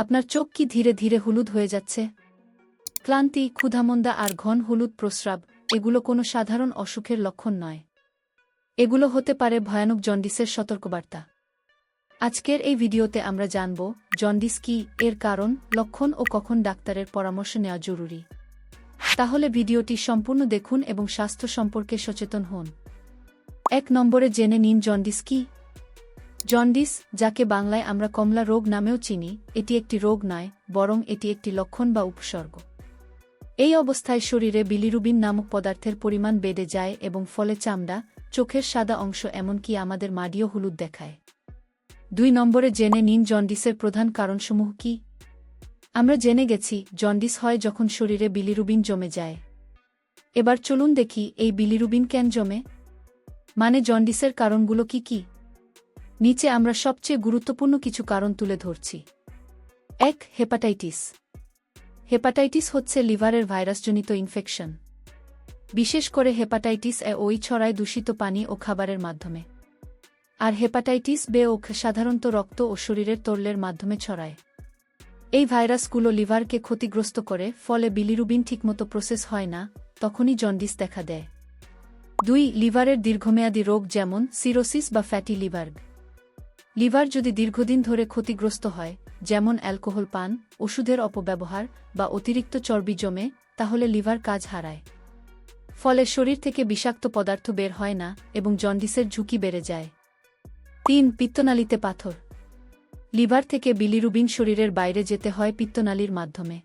আপনার চোখ কি ধীরে ধীরে হলুদ হয়ে যাচ্ছে? ক্লান্তি, ক্ষুধামন্দা আর ঘন হলুদ প্রস্রাব, এগুলো কোনো সাধারণ অসুখের লক্ষণ নয়। এগুলো হতে পারে ভয়ানক জন্ডিসের সতর্কবার্তা। আজকের এই ভিডিওতে আমরা জানব, জন্ডিস কি, এর কারণ, লক্ষণ ও কখন ডাক্তারের পরামর্শ নেওয়া জরুরি। তাহলে ভিডিওটি সম্পূর্ণ দেখুন এবং স্বাস্থ্য সম্পর্কে সচেতন হন। এক নম্বরে জেনে নিন জন্ডিস কি জন্ডিস, যাকে বাংলায় আমরা কমলা রোগ নামেও চিনি, এটি একটি রোগ নয়, বরং এটি একটি লক্ষণ বা উপসর্গ। এই অবস্থায় শরীরে বিলিরুবিন নামক পদার্থের পরিমাণ বেড়ে যায় এবং ফলে চামড়া, চোখের সাদা অংশ এমনকি আমাদের মাডিও হলুদ দেখায়। দুই নম্বরে জেনে নিন জন্ডিসের প্রধান কারণসমূহ কি। আমরা জেনে গেছি, জন্ডিস হয় যখন শরীরে বিলিরুবিন জমে যায়। এবার চলুন দেখি, এই বিলিরুবিন কেন জমে? মানে জন্ডিসের কারণগুলো কি কি? নিচে আমরা সবচেয়ে গুরুত্বপূর্ণ কিছু কারণ তুলে ধরছি। এক, হেপাটাইটিস। হেপাটাইটিস হচ্ছে লিভারের ভাইরাসজনিত ইনফেকশন। বিশেষ করে হেপাটাইটিস এ ওই ছড়ায় দূষিত পানি ও খাবারের মাধ্যমে। আর হেপাটাইটিস বে ও সাধারণত রক্ত ও শরীরের তরলের মাধ্যমে ছড়ায়। এই ভাইরাসগুলো লিভারকে ক্ষতিগ্রস্ত করে, ফলে বিলিরুবিন ঠিকমতো প্রসেস হয় না, তখনই জন্ডিস দেখা দেয়। দুই, লিভারের দীর্ঘমেয়াদী রোগ যেমন সিরোসিস বা ফ্যাটি লিভার। লিভার যদি দীর্ঘদিন ধরে ক্ষতিগ্রস্ত হয়, যেমন অ্যালকোহল পান, ওষুধের অপব্যবহার বা অতিরিক্ত চর্বি জমে, তাহলে লিভার কাজ হারায়। ফলে শরীর থেকে বিষাক্ত পদার্থ বের হয় না এবং জন্ডিসের ঝুঁকি বেড়ে যায়। তিন, পিত্তনালীতে পাথর। লিভার থেকে বিলিরুবিন শরীরের বাইরে যেতে হয় পিত্তনালীর মাধ্যমে।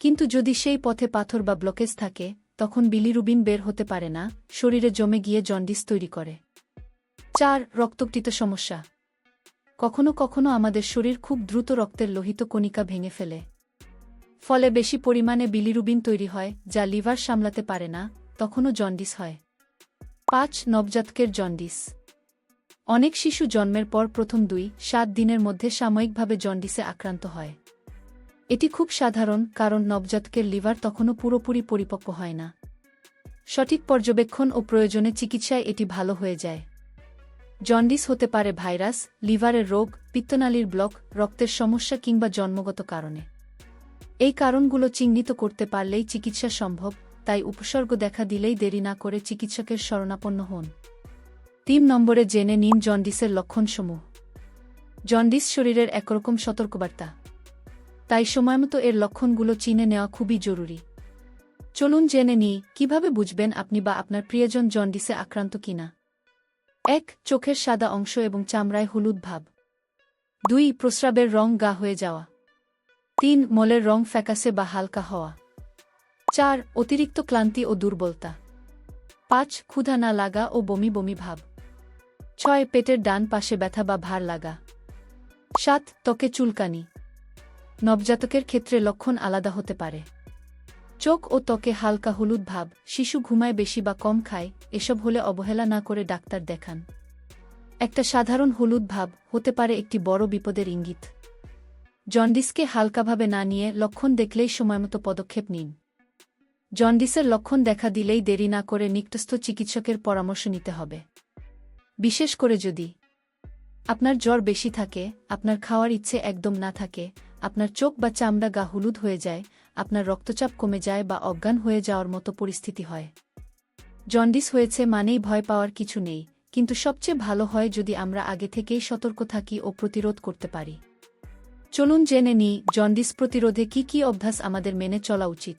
কিন্তু যদি সেই পথে পাথর বা ব্লকেজ থাকে, তখন বিলিরুবিন বের হতে পারে না, শরীরে জমে গিয়ে জন্ডিস তৈরি করে। চার, রক্তকটিত সমস্যা। কখনো কখনো আমাদের শরীর খুব দ্রুত রক্তের লোহিত কণিকা ভেঙে ফেলে। ফলে বেশি পরিমাণে বিলিরুবিন তৈরি হয়, যা লিভার সামলাতে পারে না, তখনও জন্ডিস হয়। পাঁচ, নবজাতকের জন্ডিস। অনেক শিশু জন্মের পর প্রথম দুই, সাত দিনের মধ্যে সাময়িকভাবে জন্ডিসে আক্রান্ত হয়। এটি খুব সাধারণ, কারণ নবজাতকের লিভার তখনও পুরোপুরি পরিপক্ক হয় না। সঠিক পর্যবেক্ষণ ও প্রয়োজনে চিকিৎসায় এটি ভালো হয়ে যায়। জন্ডিস হতে পারে ভাইরাস, লিভারের রোগ, পিত্তনালীর ব্লক, রক্তের সমস্যা কিংবা জন্মগত কারণে। এই কারণগুলো চিহ্নিত করতে পারলেই চিকিৎসা সম্ভব, তাই উপসর্গ দেখা দিলেই দেরি না করে চিকিৎসকের শরণাপন্ন হন। তিন নম্বরে জেনে নিন জন্ডিসের লক্ষণসমূহ। জন্ডিস শরীরের একরকম সতর্কবার্তা। তাই সময়মতো এর লক্ষণগুলো চিনে নেওয়া খুবই জরুরি। চলুন জেনে নিই, কীভাবে বুঝবেন আপনি বা আপনার প্রিয়জন জন্ডিসে আক্রান্ত কিনা? এক চোখের সাদা অংশ এবং চামড়ায় হলুদ ভাব। দুই, প্রস্রাবের রং গা হয়ে যাওয়া। তিন, মলের রং ফ্যাকাসে বা হালকা হওয়া। চার, অতিরিক্ত ক্লান্তি ও দুর্বলতা। পাঁচ, ক্ষুধা না লাগা ও বমি বমি ভাব। ছয়, পেটের ডান পাশে ব্যথা বা ভার লাগা। সাত, ত্বকে চুলকানি। নবজাতকের ক্ষেত্রে লক্ষণ আলাদা হতে পারে। চোখ ও ত্বকে হালকা হলুদ ভাব, শিশু ঘুমায় বেশি বা কম খায়, এসব হলে অবহেলা না করে ডাক্তার দেখান। একটা সাধারণ হলুদ ভাব হতে পারে একটি বড় বিপদের ইঙ্গিত। জন্ডিসকে হালকাভাবে না নিয়ে লক্ষণ দেখলেই সময়মতো পদক্ষেপ নিন। জন্ডিসের লক্ষণ দেখা দিলেই দেরি না করে নিকটস্থ চিকিৎসকের পরামর্শ নিতে হবে। বিশেষ করে যদি আপনার জ্বর বেশি থাকে, আপনার খাওয়ার ইচ্ছে একদম না থাকে, আপনার চোখ বা চামড়া গা হলুদ হয়ে যায় আপনার রক্তচাপ কমে যায় বা অজ্ঞান হয়ে যাওয়ার মতো পরিস্থিতি হয়। জন্ডিস হয়েছে মানেই ভয় পাওয়ার কিছু নেই, কিন্তু সবচেয়ে ভালো হয় যদি আমরা আগে থেকেই সতর্ক থাকি ও প্রতিরোধ করতে পারি। চলুন জেনে নিই, জন্ডিস প্রতিরোধে কি কি অভ্যাস আমাদের মেনে চলা উচিত।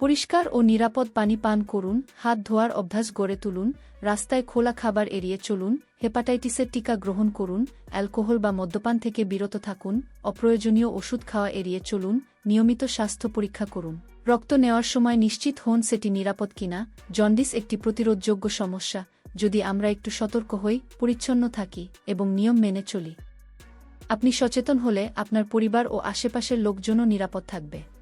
পরিষ্কার ও নিরাপদ পানি পান করুন, হাত ধোয়ার অভ্যাস গড়ে তুলুন, রাস্তায় খোলা খাবার এড়িয়ে চলুন, হেপাটাইটিসের টিকা গ্রহণ করুন, অ্যালকোহল বা মদ্যপান থেকে বিরত থাকুন, অপ্রয়োজনীয় ওষুধ খাওয়া এড়িয়ে চলুন, নিয়মিত স্বাস্থ্য পরীক্ষা করুন। রক্ত নেওয়ার সময় নিশ্চিত হন সেটি নিরাপদ কিনা, জন্ডিস একটি প্রতিরোধযোগ্য সমস্যা, যদি আমরা একটু সতর্ক হই, পরিচ্ছন্ন থাকি, এবং নিয়ম মেনে চলি। আপনি সচেতন হলে আপনার পরিবার ও আশেপাশের লোকজনও নিরাপদ থাকবে।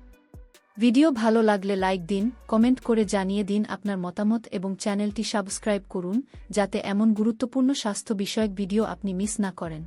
ভিডিও ভালো লাগলে লাইক দিন, কমেন্ট করে জানিয়ে দিন আপনার মতামত এবং চ্যানেলটি সাবস্ক্রাইব করুন, যাতে এমন গুরুত্বপূর্ণ স্বাস্থ্য বিষয়ক ভিডিও আপনি মিস না করেন।